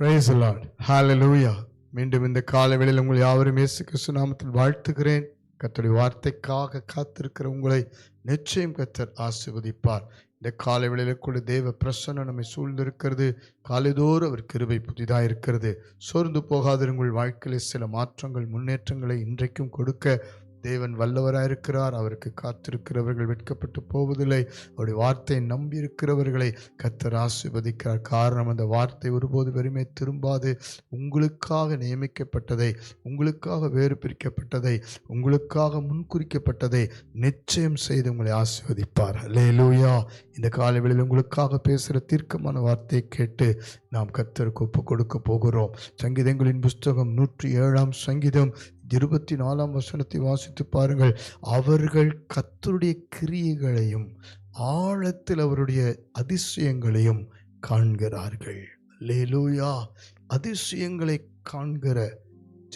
Price Lord ஹாலலூயா மீண்டும் இந்த காலவேளையில் உங்கள் யாவரும் இயேசு கிறிஸ்து நாமத்தில் வாழ்த்துகிறேன். கர்த்தருடைய வார்த்தைக்காக காத்திருக்கிற உங்களை நிச்சயம் கத்தர் ஆசீர்வதிப்பார். இந்த காலவேளையில் கூட தேவ பிரசன்னம் நம்மை சூழ்ந்திருக்கிறது. காலைதோறும் அவர் கிருபை புதிதாக இருக்கிறது. சோர்ந்து போகாத உங்கள் வாழ்க்கையில் சில மாற்றங்கள் முன்னேற்றங்களை இன்றைக்கும் கொடுக்க தேவன் வல்லவராயிருக்கிறார் அவருக்கு காத்திருக்கிறவர்கள் வெட்கப்பட்டு போவதில்லை. அவருடைய வார்த்தையை நம்பியிருக்கிறவர்களை கத்தர் ஆசீர்வதிக்கிறார். காரணம் அந்த வார்த்தை ஒருபோது வெறுமை திரும்பாது. உங்களுக்காக நியமிக்கப்பட்டதை உங்களுக்காக வேறு பிரிக்கப்பட்டதை உங்களுக்காக முன்குறிக்கப்பட்டதை நிச்சயம் செய்து உங்களை ஆசீர்வதிப்பார். லேலூயா இந்த காலவெளியில் உங்களுக்காக பேசுகிற தீர்க்கமான வார்த்தையை கேட்டு நாம் கத்தருக்கு ஒப்பு கொடுக்க போகிறோம். சங்கீதங்களின் புஸ்தகம் நூற்றி ஏழாம் சங்கீதம். இருபத்தி நாலாம் வசனத்தை வாசித்து பாருங்கள். அவர்கள் கத்தருடைய கிரியைகளையும் ஆழத்தில் அவருடைய அதிசயங்களையும் காண்கிறார்கள். லேலூயா அதிசயங்களை காண்கிற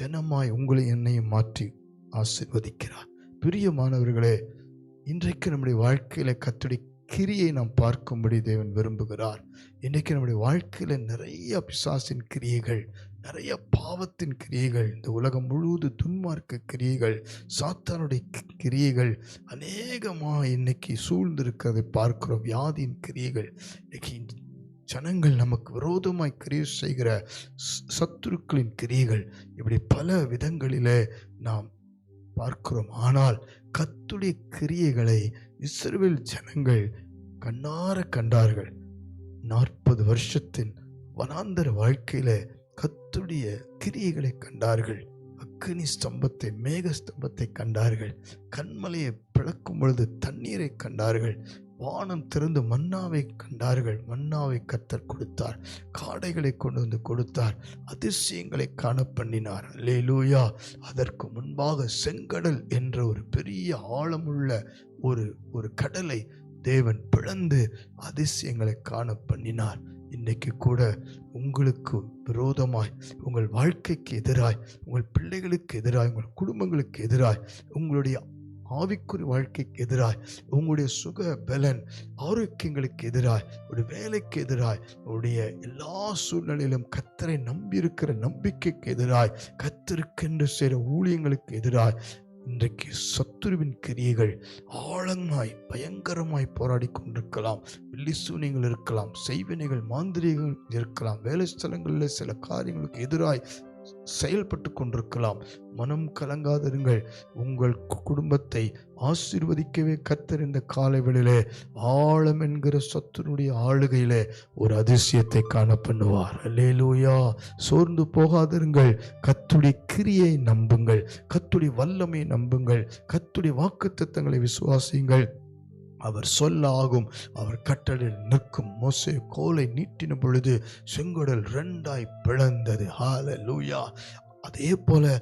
ஜனமாய் உங்களை என்னையும் மாற்றி ஆசிர்வதிக்கிறார். பிரியமானவர்களே இன்றைக்கு நம்முடைய வாழ்க்கையில் கத்துடைய கிரியை நாம் பார்க்கும்படி தேவன் விரும்புகிறார். இன்றைக்கு நம்முடைய வாழ்க்கையில் நிறைய பிசாசின் கிரியைகள் நிறைய பாவத்தின் கிரியைகள் இந்த உலகம் முழுவதும் துன்மார்க்க கிரியைகள் சாத்தானுடைய கி- கிரியைகள் அநேகமாக இன்னைக்கு சூழ்ந்திருக்கிறதை பார்க்கிறோம் வியாதியின் கிரியைகள். இன்னைக்கு ஜனங்கள் நமக்கு விரோதமாய் கிரியை செய்கிற சத்துருக்களின் கிரியைகள். இப்படி பல விதங்களில் நாம் பார்க்கிறோம். ஆனால் கத்துடைய கிரியைகளை இஸ்ரேல் ஜனங்கள் கண்ணார கண்டார்கள். நாற்பது வருஷத்தின் வனாந்தர வாழ்க்கையில் கத்துடைய கிரியைகளை கண்டார்கள். அக்னி ஸ்தம்பத்தை மேக ஸ்தம்பத்தை கண்டார்கள். கண்மலையை பிளக்கும் பொழுது தண்ணீரை கண்டார்கள். வானம் திறந்து மன்னாவை கண்டார்கள். மன்னாவை கத்தர் கொடுத்தார். காடைகளை கொண்டு வந்து கொடுத்தார். அதிசயங்களை காண பண்ணினார் லேலூயா அதற்கு முன்பாக செங்கடல் என்ற ஒரு பெரிய ஆழமுள்ள ஒரு ஒரு கடலை தேவன் பிளந்து அதிசயங்களை காண பண்ணினார் இன்னைக்கு கூட உங்களுக்கு விரோதமாய் உங்கள் வாழ்க்கைக்கு எதிராய் உங்கள் பிள்ளைகளுக்கு எதிராய் உங்கள் குடும்பங்களுக்கு எதிராய் உங்களுடைய ஆவிக்குறி வாழ்க்கைக்கு எதிராய் உங்களுடைய சுக பலன் ஆரோக்கியங்களுக்கு எதிராய் ஒரு வேலைக்கு எதிராய் உங்களுடைய எல்லா சூழ்நிலையிலும் கத்தரை நம்பியிருக்கிற நம்பிக்கைக்கு எதிராய் கத்தருக்கென்று செய்கிற ஊழியங்களுக்கு எதிராய் இன்றைக்கு சத்துருவின் கிரியைகள் ஆழமாய் பயங்கரமாய் போராடி கொண்டிருக்கலாம். வில்லிசூனியங்கள் இருக்கலாம் செய்வினைகள் மாந்திரிகள் இருக்கலாம். வேலை ஸ்தலங்களில் சில காரியங்களுக்கு எதிராய் செயல்பட்டு கொண்டிருக்கலாம். மனம் கலங்காதிருங்கள். உங்கள் குடும்பத்தை ஆசிர்வதிக்கவே கத்தர் இந்த காலைவெளியிலே ஆழம் என்கிற சத்துனுடைய ஆளுகையிலே ஒரு அதிசயத்தை காண பண்ணுவார். லேலூயா சோர்ந்து போகாதிருங்கள். கத்துடைய கிரியை நம்புங்கள். கத்துடைய வல்லமையை நம்புங்கள். கத்துடைய வாக்குத்தத்தங்களை விசுவாசியுங்கள். அவர் சொல்லாகும். அவர் கட்டளில் நிற்கும். மோசே கோலை நீட்டின பொழுது செங்கடல் ரெண்டாய் பிளந்தது. ஹால லூயா அதே போல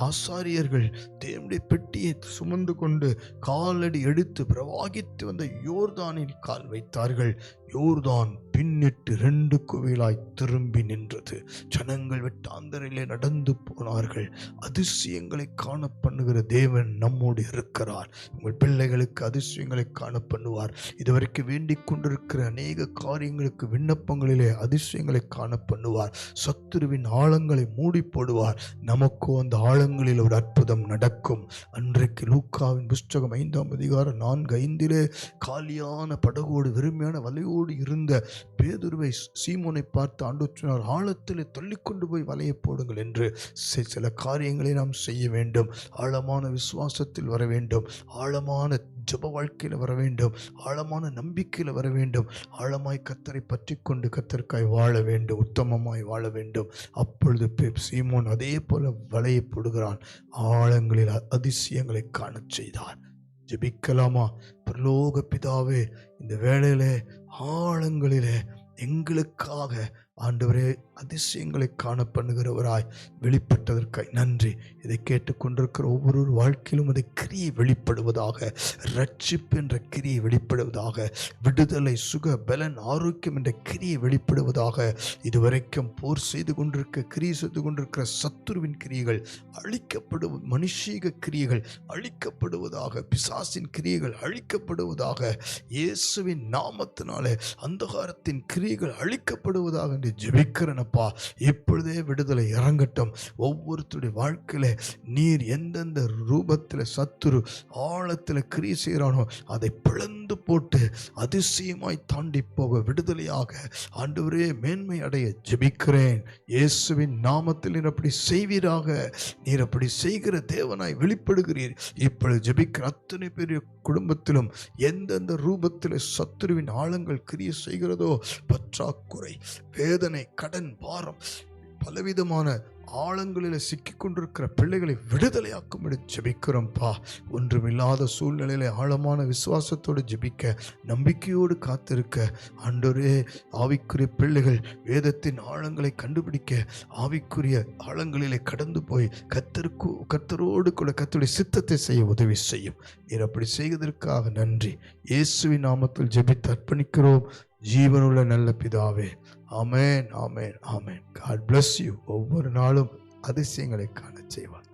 ஆசாரியர்கள் தேவனுடைய பெட்டியை சுமந்து கொண்டு காலடி எடுத்து பிரவாகித்து வந்த யோர்தானில் கால் வைத்தார்கள். யோர்தான் பின்னிட்டு ரெண்டு குவிலாய் திரும்பி நின்றது. ஜனங்கள் வெட்டாந்தரிலே நடந்து போனார்கள். அதிசயங்களை காண பண்ணுகிற தேவன் நம்மோடு இருக்கிறார். உங்கள் பிள்ளைகளுக்கு அதிசயங்களை காண பண்ணுவார். இதுவரைக்கும் வேண்டிக் கொண்டிருக்கிற அநேக காரியங்களுக்கு விண்ணப்பங்களிலே அதிசயங்களை காண பண்ணுவார். சத்துருவின் ஆழங்களை மூடி போடுவார். நமக்கும் அந்த ஆழங்களில் ஒரு அற்புதம் நடக்கும். அன்றைக்கு லூக்காவின் புஸ்தகம் ஐந்தாம் அதிகாரம் நான்கு ஐந்திலே காலியான படகோடு வெறுமையான வலையோடு இருந்த பேதுருவை சீமோனை பார்த்து ஆண்டு சொன்னார் ஆழத்திலே தள்ளிக்கொண்டு போய் வலையை போடுங்கள் என்று சில காரியங்களை நாம் செய்ய வேண்டும். ஆழமான விசுவாசத்தில் வர வேண்டும். ஆழமான ஜெப வாழ்க்கையில் வர வேண்டும். ஆழமான நம்பிக்கையில் வர வேண்டும். ஆழமாய் கத்தரை பற்றி கொண்டு கத்தருக்காய் வாழ வேண்டும். உத்தமமாய் வாழ வேண்டும். அப்பொழுது சீமோன் அதே போல வலையை போடுகிறான். ஆழங்களில் அதிசயங்களை காண செய்தார். ஜெபிக்கலாமா? பிரலோக பிதாவே இந்த வேளையிலே ஆழங்களிலே எங்களுக்காக ஆண்டவரே அதிசயங்களை காண பண்ணுகிறவராய் வெளிப்பட்டதற்காய் நன்றி. இதை கேட்டுக்கொண்டிருக்கிற ஒவ்வொரு வாழ்க்கையிலும் அது கிரியை வெளிப்படுவதாக ரட்சிப்பு என்ற கிரியை வெளிப்படுவதாக விடுதலை சுக பலன் ஆரோக்கியம் என்ற கிரியை வெளிப்படுவதாக இதுவரைக்கும் போர் செய்து கொண்டிருக்க கிரியை செய்து கொண்டிருக்கிற சத்துருவின் கிரியைகள் அழிக்கப்படும் மனுஷீக கிரியைகள் அழிக்கப்படுவதாக பிசாசின் கிரியைகள் அழிக்கப்படுவதாக இயேசுவின் நாமத்தினாலே அந்தகாரத்தின் கிரியைகள் அழிக்கப்படுவதாக வேண்டி ஜெபிக்கிறேனப்பா இப்பொழுதே விடுதலை இறங்கட்டும். ஒவ்வொருத்தருடைய வாழ்க்கையில நீர் எந்தெந்த ரூபத்தில் சத்துரு ஆழத்தில் கிரி செய்கிறானோ அதை பிளந்து போட்டு அதிசயமாய் தாண்டி போக விடுதலையாக ஆண்டவரே மேன்மை அடைய ஜெபிக்கிறேன். இயேசுவின் நாமத்தில் நீர் அப்படி செய்வீராக. நீர் அப்படி செய்கிற தேவனாய் வெளிப்படுகிறீர். இப்பொழுது ஜெபிக்கிற அத்தனை பெரிய குடும்பத்திலும் எந்தெந்த ரூபத்தில் சத்துருவின் ஆழங்கள் கிரிய செய்கிறதோ பற்றாக்குறை வேதனை கடன் பாரம் பலவிதமான ஆழங்களில் சிக்கிக் கொண்டிருக்கிற பிள்ளைகளை விடுதலையாக்கும்படி ஜெபிக்கிறோம்ப்பா ஒன்றுமில்லாத சூழ்நிலையில ஆழமான விசுவாசத்தோடு ஜெபிக்க நம்பிக்கையோடு காத்திருக்க. அன்றொரே ஆவிக்குரிய பிள்ளைகள் வேதத்தின் ஆழங்களை கண்டுபிடிக்க ஆவிக்குரிய ஆழங்களிலே கடந்து போய் கத்தருக்கு கத்தரோடு கூட கத்தருடைய சித்தத்தை செய்ய உதவி செய்யும். நீர் அப்படி செய்வதற்காக நன்றி. இயேசுவின் நாமத்தில் ஜெபித்து அர்ப்பணிக்கிறோம். ஜீவனுள்ள நல்ல பிதாவே. ஆமேன் ஆமேன் ஆமேன். காட் பிளஸ் யூ ஒவ்வொரு நாளும் அதிசயங்களை காண செய்வார்.